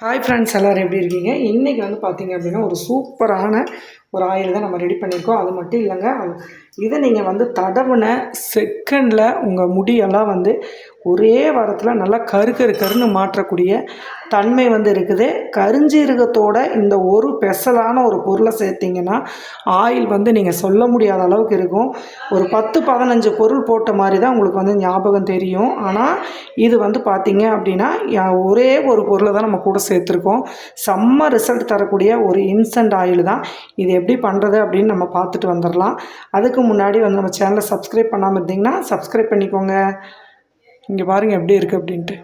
Hi friends எல்லோரும் எப்படி இருக்கீங்க? இன்றைக்கி வந்து பார்த்தீங்க அப்படின்னா ஒரு சூப்பரான ஒரு ஆயில் தான் நம்ம ரெடி பண்ணியிருக்கோம். அது மட்டும் இல்லைங்க. இதை நீங்கள் வந்து தடவுன செகண்டில் உங்கள் முடியெல்லாம் வந்து ஒரே வாரத்தில் நல்லா கரு கரு கருன்னு மாற்றக்கூடிய தன்மை வந்து இருக்குது. கருஞ்சீரகத்தோட இந்த ஒரு பெசலான ஒரு பொருளை சேர்த்திங்கன்னா ஆயில் வந்து நீங்கள் சொல்ல முடியாத அளவுக்கு இருக்கும். ஒரு பத்து பதினஞ்சு பொருள் போட்ட மாதிரி தான் உங்களுக்கு வந்து ஞாபகம் தெரியும். ஆனால் இது வந்து பார்த்திங்க அப்படின்னா ஒரே ஒரு பொருளை தான் நம்ம கூட சேர்த்துருக்கோம். செம்ம ரிசல்ட் தரக்கூடிய ஒரு இன்ஸ்டன்ட் ஆயில் தான். இது எப்படி பண்ணுறது அப்படின்னு நம்ம பார்த்துட்டு வந்துடலாம். அதுக்கு முன்னாடி வந்து நம்ம சேனலை சப்ஸ்கிரைப் பண்ணாமல் இருந்தீங்கன்னா சப்ஸ்கிரைப் பண்ணிக்கோங்க. இங்கே பாருங்கள் எப்படி இருக்குது அப்படின்ட்டு.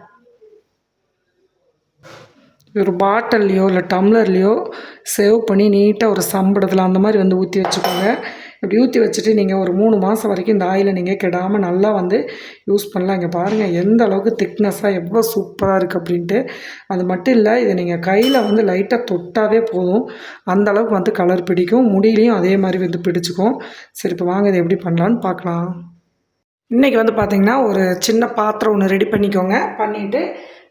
ஒரு பாட்டில்லையோ இல்லை டம்ளர்லேயோ சேவ் பண்ணி நீட்டாக ஒரு சம்படத்தில் அந்த மாதிரி வந்து ஊற்றி வச்சுக்கோங்க. இப்படி ஊற்றி வச்சுட்டு நீங்கள் ஒரு மூணு மாதம் வரைக்கும் இந்த ஆயிலை நீங்கள் கெடாமல் நல்லா வந்து யூஸ் பண்ணலாம். இங்கே பாருங்கள் எந்த அளவுக்கு திக்னஸ்ஸாக எவ்வளோ சூப்பராக இருக்குது அப்படின்ட்டு. அது மட்டும் இல்லை இதை நீங்கள் கையில் வந்து லைட்டாக தொட்டாவே போதும். அந்த அளவுக்கு வந்து கலர் பிடிக்கும். முடியிலையும் அதே மாதிரி வந்து பிடிச்சிக்கும். சரி இப்போ வாங்க இதை எப்படி பண்ணலான்னு பார்க்கலாம். இன்றைக்கி வந்து பார்த்திங்கன்னா ஒரு சின்ன பாத்திரம் ஒன்று ரெடி பண்ணிக்கோங்க. பண்ணிவிட்டு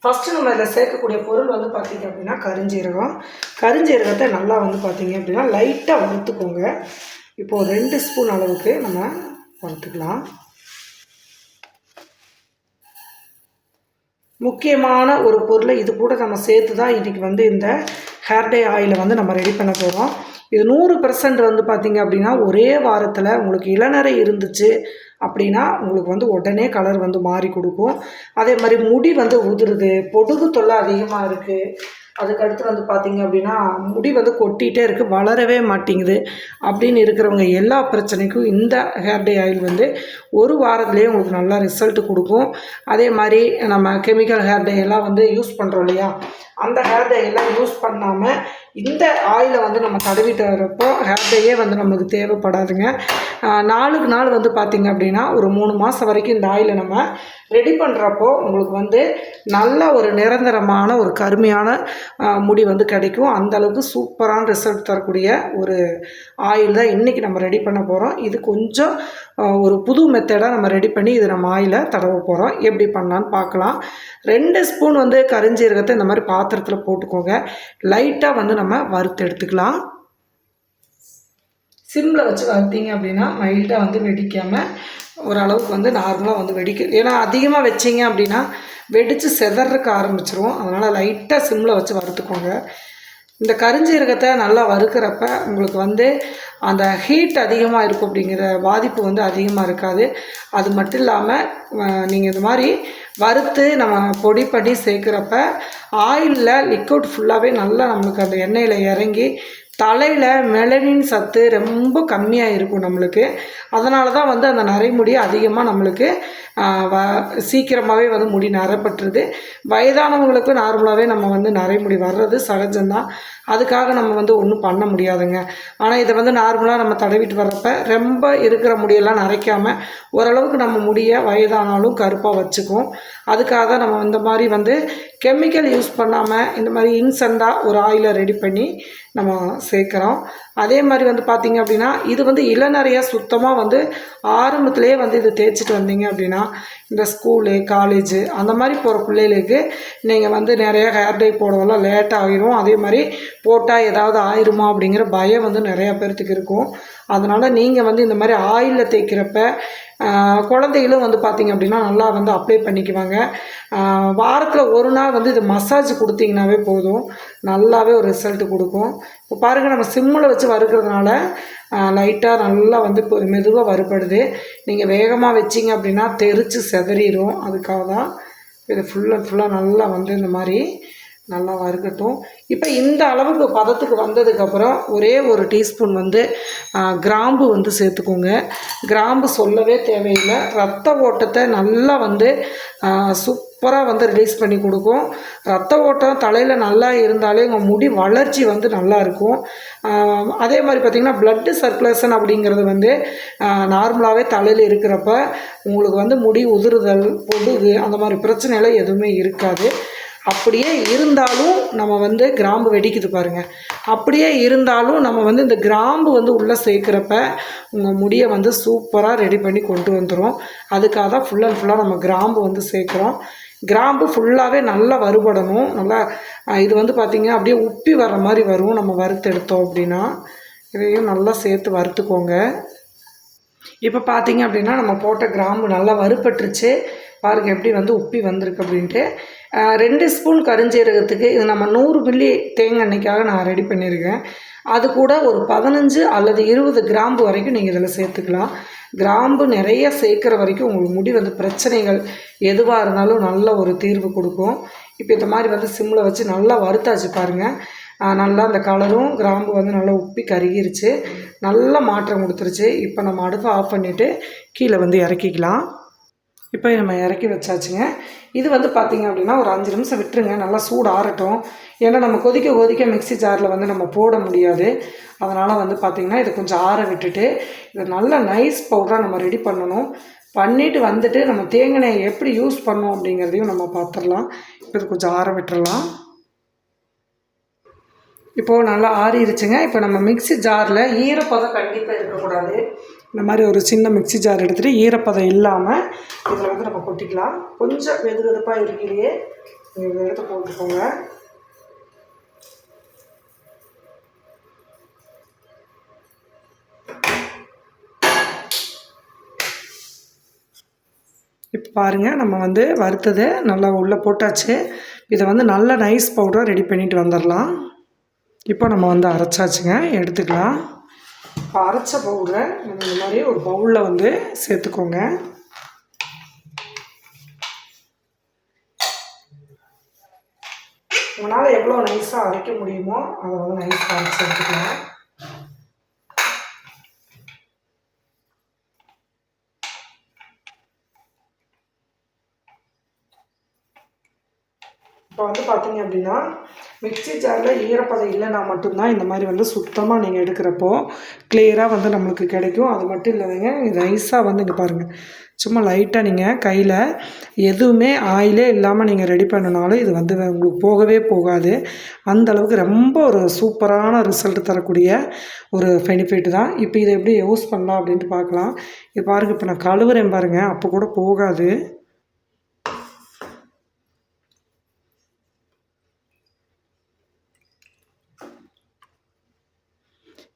ஃபஸ்ட்டு நம்ம இதில் சேர்க்கக்கூடிய பொருள் வந்து பார்த்திங்க அப்படின்னா கருஞ்சீரகம். கருஞ்சீரகத்தை நல்லா வந்து பார்த்திங்க அப்படின்னா லைட்டாக வறுத்துக்கோங்க. இப்போது ரெண்டு ஸ்பூன் அளவுக்கு நம்ம வறுத்துக்கலாம். முக்கியமான ஒரு பொருளை இது கூட நம்ம சேர்த்து தான் இன்றைக்கி வந்து இந்த ஹேர் டே ஆயிலை வந்து நம்ம ரெடி பண்ண போகிறோம் இது நூறு பர்சன்ட் வந்து பார்த்திங்க அப்படின்னா ஒரே வாரத்தில் உங்களுக்கு இளநரை இருந்துச்சு அப்படின்னா உங்களுக்கு வந்து உடனே கலர் வந்து மாறி கொடுக்கும். அதே மாதிரி முடி வந்து உதிருது பொடுகு தொல்லை அதிகமாக இருக்குது அதுக்கு அடுத்து வந்து பார்த்திங்க அப்படின்னா முடி வந்து கொட்டிகிட்டே இருக்குது வளரவே மாட்டேங்குது அப்படின்னு இருக்கிறவங்க எல்லா பிரச்சனைக்கும் இந்த ஹேர் டே ஆயில் வந்து ஒரு வாரத்துலேயே உங்களுக்கு நல்லா ரிசல்ட் கொடுக்கும். அதே மாதிரி நம்ம கெமிக்கல் ஹேர் டே எல்லாம் வந்து யூஸ் பண்ணுறோம் இல்லையா? அந்த ஹேர் டே எல்லாம் யூஸ் பண்ணாமல் இந்த ஆயிலை வந்து நம்ம தடவிட்டு வரப்போ ஹேர்டேயே வந்து நமக்கு தேவைப்படாதுங்க. நாளுக்கு நாள் வந்து பார்த்திங்க அப்படின்னா ஒரு மூணு மாதம் வரைக்கும் இந்த ஆயிலை நம்ம ரெடி பண்ணுறப்போ உங்களுக்கு வந்து நல்ல ஒரு நிரந்தரமான ஒரு கருமையான முடி வந்து கிடைக்கும். அந்த அளவுக்கு சூப்பரான ரிசல்ட் தரக்கூடிய ஒரு ஆயில் தான் இன்றைக்கி நம்ம ரெடி பண்ண போகிறோம் இது கொஞ்சம் ஒரு புது மெத்தடாக நம்ம ரெடி பண்ணி இது நம்ம ஆயிலை தடவ போகிறோம் எப்படி பண்ணலான்னு பார்க்கலாம் ரெண்டு ஸ்பூன் வந்து கரிஞ்சீரகத்தை இந்த மாதிரி பாத்திரத்தில் போட்டுக்கோங்க. லைட்டாக வந்து நம்ம நம்ம வறுத்து எடுத்துக்கலாம். சிம்மில் வச்சு வறுத்தீங்க அப்படின்னா மைல்டாக வந்து வெடிக்காமல் ஓரளவுக்கு வந்து நார்மலாக வந்து வெடிக்க ஏன்னா அதிகமாக வச்சிங்க அப்படின்னா வெடித்து செதறக்க ஆரம்பிச்சிரும். அதனால் லைட்டாக சிம்மில் வச்சு வறுத்துக்கோங்க. இந்த கரிஞ்சீரகத்தை நல்லா வறுக்கிறப்ப உங்களுக்கு வந்து அந்த ஹீட் அதிகமாக இருக்கும் அப்படிங்கிற பாதிப்பு வந்து அதிகமாக இருக்காது. அது மட்டும் இல்லாமல் நீங்கள் இந்த மாதிரி வறுத்து நம்ம பொடி பண்ணி சேர்க்குறப்ப ஆயிலில் லிக்விட் ஃபுல்லாகவே நல்லா நம்மளுக்கு அந்த எண்ணெயில் இறங்கி தலையில் மெலனின் சத்து ரொம்ப கம்மியாக இருக்கும் நம்மளுக்கு. அதனால தான் வந்து அந்த நரைமுடி அதிகமாக நம்மளுக்கு சீக்கிரமாகவே வந்து முடி நரப்பட்டுருது. வயதானவங்களுக்கு நார்மலாகவே நம்ம வந்து நரைமுடி வர்றது சகஜம்தான். அதுக்காக நம்ம வந்து ஒன்றும் பண்ண முடியாதுங்க. ஆனால் இதை வந்து நார்மலாக நம்ம தடவிட்டு வர்றப்ப ரொம்ப இருக்கிற முடியெல்லாம் நரைக்காமல் ஓரளவுக்கு நம்ம முடியை வயதானாலும் கருப்பாக வச்சுக்கும். அதுக்காக தான் நம்ம இந்த மாதிரி வந்து கெமிக்கல் யூஸ் பண்ணாமல் இந்த மாதிரி இன்சென்ட்டாக ஒரு ஆயிலை ரெடி பண்ணி நம்ம சேர்க்குறோம். அதே மாதிரி வந்து பார்த்திங்க அப்படின்னா இது வந்து இளநறையாக சுத்தமாக வந்து ஆரம்பத்திலேயே வந்து இது தேய்ச்சிட்டு வந்தீங்க அப்படின்னா இந்த ஸ்கூலு காலேஜு அந்த மாதிரி போகிற பிள்ளைகளுக்கு நீங்கள் வந்து நிறையா ஹேர் டை போடவெல்லாம் லேட் ஆகிரும் அதே மாதிரி போட்டால் ஏதாவது ஆயிருமா அப்படிங்கிற பயம் வந்து நிறையா பேர்த்துக்கு இருக்கும். அதனால் நீங்கள் வந்து இந்த மாதிரி ஆயிலில் தேய்க்கிறப்ப குழந்தைகளும் வந்து பார்த்திங்க அப்படின்னா நல்லா வந்து அப்ளை பண்ணிக்குவாங்க. வாரத்தில் ஒரு நாள் வந்து இது மசாஜ் கொடுத்தீங்கன்னாவே போதும். நல்லாவே ஒரு ரிசல்ட் கொடுக்கும். இப்போ பாருங்கள் நம்ம சிம்மில் வச்சு வறுக்கிறதுனால லைட்டாக நல்லா வந்து இப்போ மெதுவாக வறுபடுது. நீங்கள் வேகமாக வச்சிங்க அப்படின்னா தெரித்து செதறிடும் அதுக்காக தான் இது ஃபுல் அண்ட் ஃபுல்லாக நல்லா வந்து இந்த மாதிரி நல்லா வறுக்கட்டும். இப்போ இந்த அளவுக்கு பதத்துக்கு வந்ததுக்கப்புறம் ஒரே ஒரு டீஸ்பூன் வந்து கிராம்பு வந்து சேர்த்துக்கோங்க. கிராம்பு சொல்லவே தேவையில்லை. ரத்த ஓட்டத்தை நல்லா வந்து சூப்பராக வந்து ரிலீஸ் பண்ணி கொடுக்கும். ரத்த ஓட்டம் தலையில் நல்லா இருந்தாலே உங்கள் முடி வளர்ச்சி வந்து நல்லா இருக்கும். அதே மாதிரி பார்த்திங்கன்னா blood சர்க்குலேஷன் அப்படிங்கிறது வந்து நார்மலாகவே தலையில் இருக்கிறப்ப உங்களுக்கு வந்து முடி உதிருதல் பொடுகு அந்த மாதிரி பிரச்சனைலாம் எதுவுமே இருக்காது. அப்படியே இருந்தாலும் நம்ம வந்து கிராம்பு வெடிக்குது பாருங்கள் அப்படியே இருந்தாலும் நம்ம வந்து இந்த கிராம்பு வந்து உள்ளே சேர்க்குறப்ப உங்கள் முடியை வந்து சூப்பராக ரெடி பண்ணி கொண்டு வந்துடும் அதுக்காக தான் ஃபுல் அண்ட் ஃபுல்லாக நம்ம கிராம்பு வந்து சேர்க்குறோம். கிராம்பு ஃபுல்லாகவே நல்லா வறுபடணும். நல்லா இது வந்து பார்த்திங்க அப்படியே உப்பி வர்ற மாதிரி வரும். நம்ம வறுத்து எடுத்தோம் அப்படின்னா இதையும் நல்லா சேர்த்து வறுத்துக்கோங்க. இப்போ பார்த்தீங்க அப்படின்னா நம்ம போட்ட கிராம்பு நல்லா வறுபட்டுருச்சு. பாருங்க எப்படி வந்து உப்பி வந்திருக்கு அப்படின்ட்டு. ரெண்டு ஸ்பூன் கருஞ்சீரகத்துக்கு இது நம்ம நூறு மில்லி தேங்காய் எண்ணெய்க்காக நான் ரெடி பண்ணியிருக்கேன். அது கூட ஒரு பதினஞ்சு அல்லது இருபது கிராம்பு வரைக்கும் நீங்கள் இதில் சேர்த்துக்கலாம். கிராம்பு நிறைய சேர்க்குற வரைக்கும் உங்களுக்கு முடி வந்து பிரச்சனைகள் எதுவாக இருந்தாலும் நல்ல ஒரு தீர்வு கொடுக்கும். இப்போ இந்த மாதிரி வந்து சிம்மில் வச்சு நல்லா வறுத்தாச்சு பாருங்கள் நல்லா அந்த கலரும் கிராம்பு வந்து நல்லா உப்பி கருகிருச்சு. நல்ல மாற்றம் கொடுத்துருச்சு. இப்போ நம்ம அடுப்பை ஆஃப் பண்ணிவிட்டு கீழே வந்து இறக்கிக்கலாம். இப்போ நம்ம இறக்கி வச்சாச்சுங்க. இது வந்து பார்த்திங்க அப்படின்னா ஒரு அஞ்சு நிமிஷம் விட்டுருங்க. நல்லா சூடு ஆறட்டும். ஏன்னா நம்ம கொதிக்க கொதிக்க மிக்ஸி ஜாரில் வந்து நம்ம போட முடியாது. அதனால் வந்து பார்த்திங்கன்னா இதை கொஞ்சம் ஆற விட்டுட்டு இதை நல்ல நைஸ் பவுடராக நம்ம ரெடி பண்ணணும். பண்ணிவிட்டு வந்துட்டு நம்ம தேங்காய் எப்படி யூஸ் பண்ணோம் அப்படிங்கிறதையும் நம்ம பார்த்துடலாம் இப்போ இது கொஞ்சம் ஆற விட்டுறலாம். இப்போது நல்லா ஆறிடுச்சுங்க இப்போ நம்ம மிக்சி ஜாரில் ஈரப்பதம் கண்டிப்பாக இருக்கக்கூடாது. இந்த மாதிரி ஒரு சின்ன மிக்ஸி ஜார் எடுத்துகிட்டு ஈரப்பதம் இல்லாமல் இதில் வந்து நம்ம கொட்டிக்கலாம். கொஞ்சம் வெது வெதுப்பாக இருக்கிறையே இதை எடுத்து போட்டுக்கோங்க. இப்போ பாருங்கள் நம்ம வந்து வறுத்தது நல்லா உள்ளே போட்டாச்சு. இதை வந்து நல்ல நைஸ் பவுடராக ரெடி பண்ணிட்டு வந்துடலாம் இப்போ நம்ம வந்து அரைச்சாச்சுங்க எடுத்துக்கலாம். இப்போ அரைச்ச பவுடரை நம்ம இந்த மாதிரி ஒரு பவுலில் வந்து சேர்த்துக்கோங்க. உங்களால் எவ்வளோ நைஸாக அரைக்க முடியுமோ அதை வந்து நைஸாக அரைச்சி எடுத்துக்கலாம் இப்போ வந்து பார்த்தீங்க அப்படின்னா மிக்ஸி ஜாரில் ஈரப்பதம் இல்லைன்னா மட்டும்தான் இந்த மாதிரி வந்து சுத்தமாக நீங்கள் எடுக்கிறப்போ கிளியராக வந்து நம்மளுக்கு கிடைக்கும். அது மட்டும் இல்லைங்க ரைஸாக வந்து இங்கே பாருங்கள் சும்மா லைட்டாக நீங்கள் கையில் எதுவுமே ஆயிலே இல்லாமல் நீங்கள் ரெடி பண்ணனாலும் இது வந்து உங்களுக்கு போகவே போகாது. அந்த அளவுக்கு ரொம்ப ஒரு சூப்பரான ரிசல்ட் தரக்கூடிய ஒரு பெனிஃபிட் தான். இப்போ இதை எப்படி யூஸ் பண்ணலாம் அப்படின்ட்டு பார்க்கலாம். இது பாருங்கள் இப்போ நான் கழுவுறேன் பாருங்கள் அப்போ கூட போகாது.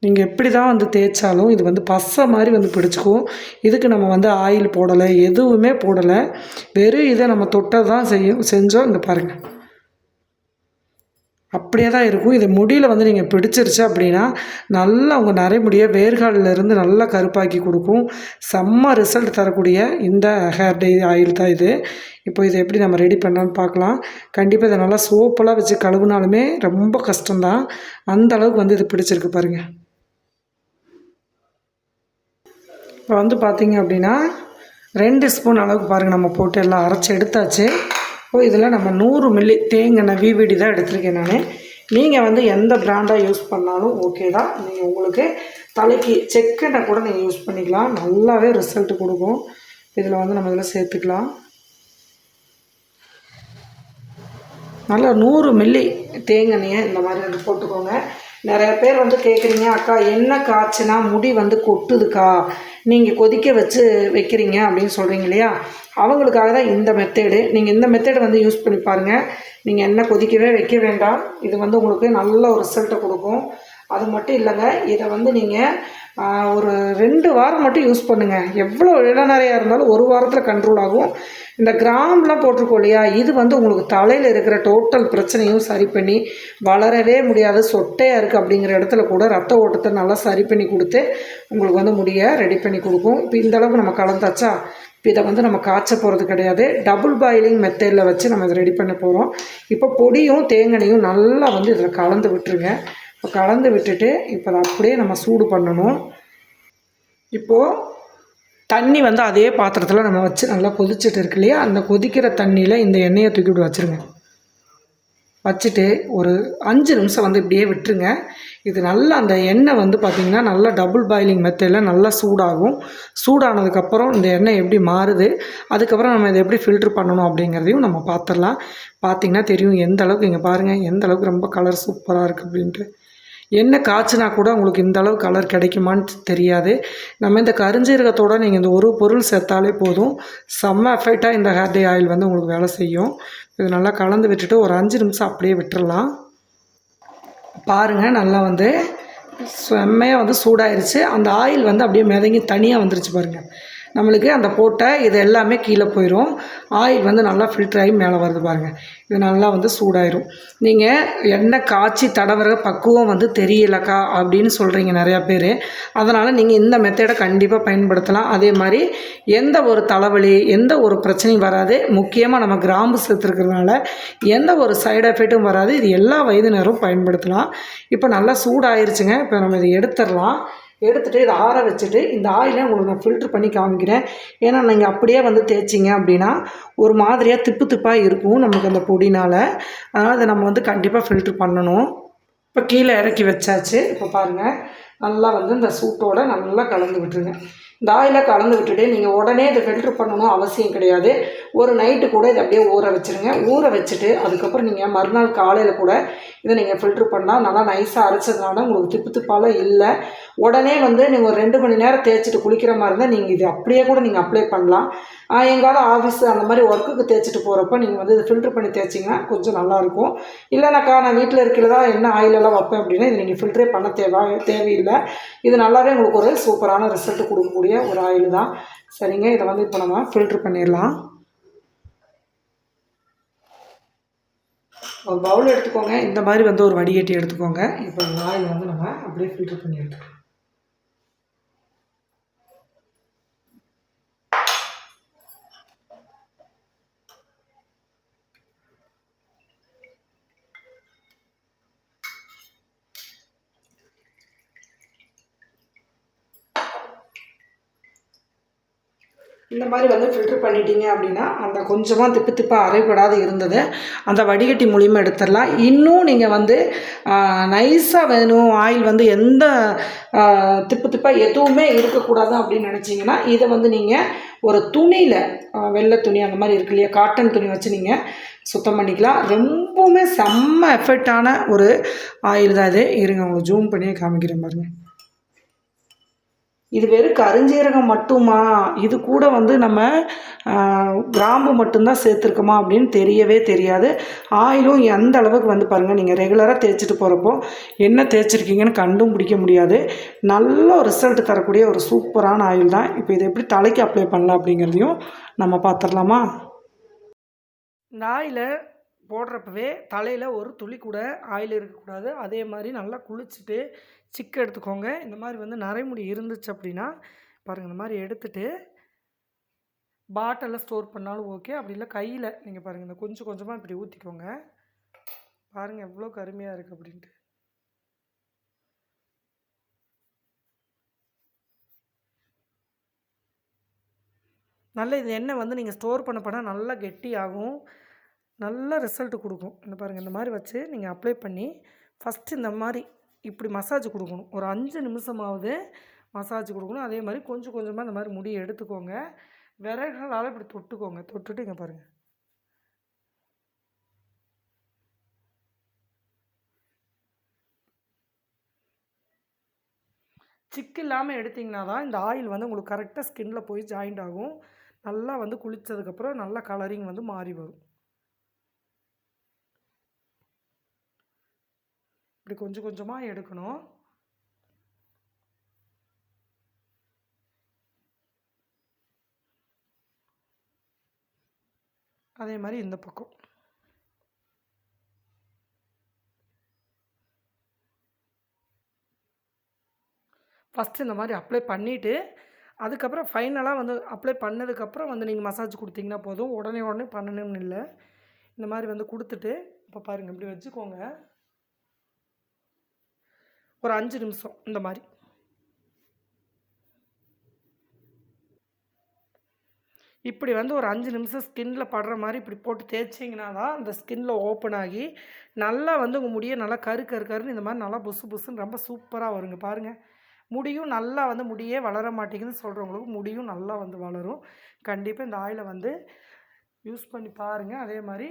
நீங்கள் எப்படி தான் வந்து தேய்ச்சாலும் இது வந்து பசை மாதிரி வந்து பிடிச்சிக்கும். இதுக்கு நம்ம வந்து ஆயில் போடலை எதுவுமே போடலை. வெறும் இதை நம்ம தொட்டது தான் செய்யும் செஞ்சோம். இங்கே பாருங்கள் அப்படியே தான் இருக்கும். இது முடியில் வந்து நீங்கள் பிடிச்சிருச்சு அப்படின்னா நல்லா உங்கள் நரைமுடியை வேர்காலிலிருந்து நல்லா கருப்பாக்கி கொடுக்கும். செம்ம ரிசல்ட் தரக்கூடிய இந்த ஹேர் டை ஆயில் தான் இது. இப்போ இதை எப்படி நம்ம ரெடி பண்ணலான்னு பார்க்கலாம். கண்டிப்பாக இதை நல்லா சோப்பெல்லாம் வச்சு கழுவுனாலுமே ரொம்ப கஷ்டம்தான். அந்த அளவுக்கு வந்து இது பிடிச்சிருக்கு பாருங்கள் இப்போ வந்து பார்த்திங்க அப்படின்னா ரெண்டு ஸ்பூன் அளவுக்கு பாருங்கள் நம்ம போட்டு எல்லாம் அரைச்சி எடுத்தாச்சு. ஓ இதில் நம்ம நூறு மில்லி தேங்காய் விவிடி தான் எடுத்திருக்கேன் நான். நீங்கள் வந்து எந்த பிராண்டாக யூஸ் பண்ணாலும் ஓகே தான். நீங்கள் உங்களுக்கு தலைக்கு செக்கெண்ணெய் கூட நீங்கள் யூஸ் பண்ணிக்கலாம். நல்லாவே ரிசல்ட் கொடுக்கும். இதில் வந்து நம்ம இதில் சேர்த்துக்கலாம். நல்லா நூறு மில்லி தேங்கெண்ணெயை இந்த மாதிரி வந்து போட்டுக்கோங்க. நிறைய பேர் வந்து கேட்குறீங்க அக்கா என்ன காய்ச்சினா முடி வந்து கொட்டுதுக்கா? நீங்கள் கொதிக்க வச்சு வைக்கிறீங்க அப்படின்னு சொல்கிறீங்க இல்லையா? அவங்களுக்காக தான் இந்த மெத்தேடு நீங்கள் இந்த மெத்தேடு வந்து யூஸ் பண்ணி பாருங்கள் நீங்கள் என்ன கொதிக்கவே வைக்க வேண்டாம். இது வந்து உங்களுக்கு நல்ல ஒரு ரிசல்ட்டை கொடுக்கும். அது மட்டும் இல்லைங்க இதை வந்து நீங்கள் ஒரு ரெண்டு வாரம் மட்டும் யூஸ் பண்ணுங்கள் எவ்வளோ இளநறையாக இருந்தாலும் ஒரு வாரத்தில் கண்ட்ரோல் ஆகும். இந்த கிராம்லாம் போட்டிருக்கோம் இல்லையா? இது வந்து உங்களுக்கு தலையில் இருக்கிற டோட்டல் பிரச்சனையும் சரி பண்ணி வளரவே முடியாது சொட்டையாக இருக்குது அப்படிங்கிற இடத்துல கூட ரத்த ஓட்டத்தை நல்லா சரி பண்ணி கொடுத்து உங்களுக்கு வந்து முடிய ரெடி பண்ணி கொடுக்கும். இப்போ இந்தளவுக்கு நம்ம கலந்தாச்சா? இப்போ இதை வந்து நம்ம காய்ச்ச போகிறது கிடையாது. டபுள் பாயிலிங் மெத்தடில் வச்சு நம்ம இதை ரெடி பண்ண போகிறோம் இப்போ பொடியும் தேங்காயும் நல்லா வந்து இதில் கலந்து விட்டுருங்க. இப்போ கலந்து விட்டுட்டு இப்போ அதை அப்படியே நம்ம சூடு பண்ணணும். இப்போது தண்ணி வந்து அதே பாத்திரத்தில் நம்ம வச்சு நல்லா கொதிச்சுட்டு இருக்கு இல்லையா? அந்த கொதிக்கிற தண்ணியில் இந்த எண்ணெயை தூக்கிவிட்டு வச்சுருங்க. வச்சுட்டு ஒரு அஞ்சு நிமிஷம் வந்து இப்படியே விட்டுருங்க. இது நல்லா அந்த எண்ணெய் வந்து பார்த்திங்கன்னா நல்லா டபுள் பாயிலிங் மெத்தடில் நல்லா சூடாகும். சூடானதுக்கப்புறம் இந்த எண்ணெய் எப்படி மாறுது அதுக்கப்புறம் நம்ம இதை எப்படி ஃபில்ட்ரு பண்ணணும் அப்படிங்கிறதையும் நம்ம பார்த்துடலாம் பார்த்திங்கன்னா தெரியும் எந்த அளவுக்கு இங்கே பாருங்கள் எந்த அளவுக்கு ரொம்ப கலர் சூப்பராக இருக்குது அப்படின்ட்டு. எண்ணெய் காய்ச்சினா கூட உங்களுக்கு இந்த அளவு கலர் கிடைக்குமான்னு தெரியாது. நம்ம இந்த கருஞ்சீரகத்தோட நீங்கள் இந்த ஒரு பொருள் சேர்த்தாலே போதும். செம்ம எஃபெக்டாக இந்த ஹேர் டே ஆயில் வந்து உங்களுக்கு வேலை செய்யும். இது நல்லா கலந்து விட்டுட்டு ஒரு அஞ்சு நிமிஷம் அப்படியே விட்டுடலாம் பாருங்கள் நல்லா வந்து செம்மையாக வந்து சூடாயிருச்சு. அந்த ஆயில் வந்து அப்படியே மிதங்கி தனியாக வந்துருச்சு பாருங்கள் நம்மளுக்கு அந்த போட்ட இது எல்லாமே கீழே போயிடும் ஆயில் வந்து நல்லா ஃபில்டர் ஆகி மேலே வருது பாருங்கள் இது நல்லா வந்து சூடாயிரும். நீங்கள் எண்ணெய் காய்ச்சி தடவுற பக்குவம் வந்து தெரியலக்கா அப்படின்னு சொல்கிறீங்க நிறையா பேர். அதனால் நீங்கள் இந்த மெத்தடை கண்டிப்பாக பயன்படுத்தலாம். அதே மாதிரி எந்த ஒரு தலைவலி எந்த ஒரு பிரச்சனையும் வராது. முக்கியமாக நம்ம கிராம்பு சேர்த்துருக்கிறதுனால எந்த ஒரு சைடு எஃபெக்ட்டும் வராது. இது எல்லா வயதினரும் பயன்படுத்தலாம். இப்போ நல்லா சூடாயிருச்சுங்க. இப்போ நம்ம இதை எடுத்துடலாம். எடுத்துகிட்டு இதை ஆற வச்சுட்டு இந்த ஆயிலை உங்களுக்கு நான் ஃபில்ட்ரு பண்ணி காமிக்கிறேன். ஏன்னா நீங்கள் அப்படியே வந்து தேய்ச்சிங்க அப்படின்னா ஒரு மாதிரியாக திப்பு திப்பாக இருக்கும் நமக்கு அந்த பொடினால். அதனால் அதை நம்ம வந்து கண்டிப்பாக ஃபில்ட்ரு பண்ணணும். இப்போ கீழே இறக்கி வச்சாச்சு. இப்போ பாருங்கள் நல்லா வந்து இந்த சூட்டோட நல்லா கலந்து விட்டுருங்க. இந்த ஆயிலை கலந்து விட்டுட்டு நீங்கள் உடனே இதை ஃபில்ட்ரு பண்ணணும் அவசியம் கிடையாது. ஒரு நைட்டு கூட இதை அப்படியே ஊற வச்சுருங்க. ஊற வச்சுட்டு அதுக்கப்புறம் நீங்கள் மறுநாள் காலையில் கூட இதை நீங்கள் ஃபில்ட்ரு பண்ணால் நல்லா நைஸாக அரைச்சதுனால உங்களுக்கு திப்பு திப்பாலாம் இல்லை. உடனே வந்து நீங்கள் ஒரு ரெண்டு மணி நேரம் தேய்ச்சிட்டு குளிக்கிற மாதிரி இருந்தால் நீங்கள் இது அப்படியே கூட நீங்கள் அப்ளை பண்ணலாம். எங்காவது ஆஃபீஸ் அந்த மாதிரி ஒர்க்குக்கு தேய்ச்சிட்டு போகிறப்ப நீங்கள் வந்து இதை ஃபில்ட்ரு பண்ணி தேய்ச்சிங்கன்னா கொஞ்சம் நல்லாயிருக்கும் இல்லைனாக்கா நான் வீட்டில் இருக்கிறதா என்ன ஆயிலெல்லாம் வைப்பேன் அப்படின்னா இது நீங்கள் ஃபில்ட்ரே பண்ண தேவை தேவையில்லை. இது நல்லாவே உங்களுக்கு ஒரு சூப்பரான ரிசல்ட் கொடுக்கக்கூடிய ஒரு ஆயில் தான். சரிங்க இதை வந்து இப்போ நம்ம ஃபில்ட்ரு பண்ணிடலாம். ஒரு பவுல் எடுத்துக்கோங்க. இந்த மாதிரி வந்து ஒரு வடிகட்டி எடுத்துக்கோங்க. இப்போ இந்த ஆயில் வந்து நம்ம அப்படியே ஃபில்ட்ரு பண்ணி எடுத்துக்கலாம். இந்த மாதிரி வந்து ஃபில்ட்ரு பண்ணிட்டீங்க அப்படின்னா அந்த கொஞ்சமாக திப்பு திப்பாக அரைப்படாது இருந்தது. அந்த வடிகட்டி மூலியமாக எடுத்துடலாம். இன்னும் நீங்கள் வந்து நைஸாக வேணும். ஆயில் வந்து எந்த திப்பு திப்பாக எதுவுமே இருக்கக்கூடாது அப்படின்னு நினச்சிங்கன்னா இதை வந்து நீங்கள் ஒரு துணியில் வெள்ளை துணி அந்த மாதிரி இருக்கு இல்லையா காட்டன் துணி வச்சு நீங்கள் சுத்தம் பண்ணிக்கலாம். ரொம்பவுமே செம்ம எஃபெக்டான ஒரு ஆயில் தான் இது. இருங்க உங்களுக்கு ஜூம் பண்ணி காமிக்கிறேன் பாருங்கள் இது வெறும் கருஞ்சீரகம் மட்டுமா? இது கூட வந்து நம்ம கிராம்பு மட்டும்தான் சேர்த்துருக்கோமா அப்படின்னு தெரியவே தெரியாது. ஆயிலும் எந்த அளவுக்கு வந்து பாருங்கள் நீங்கள் ரெகுலராக தேய்ச்சிட்டு போகிறப்போ என்ன தேய்ச்சிருக்கீங்கன்னு கண்டும் பிடிக்க முடியாது. நல்ல ரிசல்ட் தரக்கூடிய ஒரு சூப்பரான ஆயில் தான். இப்போ இதை எப்படி தலைக்கு அப்ளை பண்ணலாம் அப்படிங்கிறதையும் நம்ம பார்த்துடலாமா? இந்த ஆயிலை போடுறப்பவே தலையில் ஒரு துளி கூட ஆயில் இருக்கக்கூடாது. அதே மாதிரி நல்லா குளிச்சுட்டு சிக்கு எடுத்துக்கோங்க. இந்த மாதிரி வந்து நரைமுடி இருந்துச்சு அப்படின்னா பாருங்கள் இந்த மாதிரி எடுத்துட்டு பாட்டிலில் ஸ்டோர் பண்ணாலும் ஓகே. அப்படி இல்லை கையில் நீங்கள் பாருங்கள் இந்த கொஞ்சம் கொஞ்சமாக இப்படி ஊற்றிக்கோங்க பாருங்கள் எவ்வளோ கருமையாக இருக்குது அப்படின்ட்டு. நல்ல இது எண்ணெய் வந்து நீங்கள் ஸ்டோர் பண்ண போனால் நல்லா கெட்டியாகும். நல்ல ரிசல்ட் கொடுக்கும். இந்த பாருங்கள் இந்த மாதிரி வச்சு நீங்கள் அப்ளை பண்ணி ஃபஸ்ட்டு இந்த மாதிரி இப்படி மசாஜ் கொடுக்கணும். ஒரு அஞ்சு நிமிஷமாவது மசாஜ் கொடுக்கணும். அதே மாதிரி கொஞ்சம் கொஞ்சமாக இந்த மாதிரி முடியை எடுத்துக்கோங்க. விரல்களால் இப்படி தொட்டுக்கோங்க. தொட்டுட்டு இங்கே பாருங்கள் சிக்கு இல்லாமல் எடுத்திங்கன்னா தான் இந்த ஆயில் வந்து உங்களுக்கு கரெக்டாக ஸ்கின்னில் போய் ஜாயிண்ட் ஆகும். நல்லா வந்து குளித்ததுக்கப்புறம் நல்லா கலரிங் வந்து மாறி வரும். இப்படி கொஞ்சம் கொஞ்சமாக எடுக்கணும். அதே மாதிரி இந்த பக்கம். ஃபஸ்ட்டு இந்த மாதிரி அப்ளை பண்ணிவிட்டு அதுக்கப்புறம் ஃபைனலாக வந்து அப்ளை பண்ணதுக்கப்புறம் வந்து நீங்கள் மசாஜ் கொடுத்தீங்கன்னா போதும். உடனே உடனே பண்ணணும்னு இல்லை. இந்த மாதிரி வந்து கொடுத்துட்டு இப்போ பாருங்கள் இப்படி வச்சுக்கோங்க. ஒரு அஞ்சு நிமிஷம் இந்த மாதிரி. இப்படி வந்து ஒரு அஞ்சு நிமிஷம் ஸ்கின்ல படுற மாதிரி இப்படி போட்டு தேய்ச்சிங்கன்னா தான் அந்த ஸ்கின்ல ஓப்பன் ஆகி நல்லா வந்து உங்கள் முடியை நல்லா கரு கரு கருன்னு இந்த மாதிரி நல்லா புசு புசுன்னு ரொம்ப சூப்பராக வருங்க. பாருங்கள் முடியும் நல்லா வந்து முடியே வளர மாட்டேங்குதுன்னு சொல்கிறவங்களுக்கு முடியும் நல்லா வந்து வளரும். கண்டிப்பாக இந்த ஆயிலை வந்து யூஸ் பண்ணி பாருங்கள் அதே மாதிரி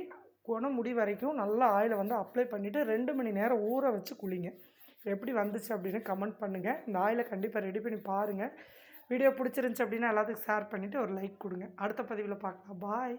குணம் முடி வரைக்கும் நல்லா ஆயிலை வந்து அப்ளை பண்ணிவிட்டு ரெண்டு மணி நேரம் ஊற வச்சு குளிங்க. எப்படி வந்துச்சு அப்படின்னு கமெண்ட் பண்ணுங்கள் இந்த கண்டிப்பாக ரெடி பண்ணி பாருங்கள் வீடியோ பிடிச்சிருந்துச்சி அப்படின்னா எல்லாத்துக்கும் ஷேர் பண்ணிவிட்டு ஒரு லைக் கொடுங்க. அடுத்த பதிவில் பார்க்கலாம். பாய்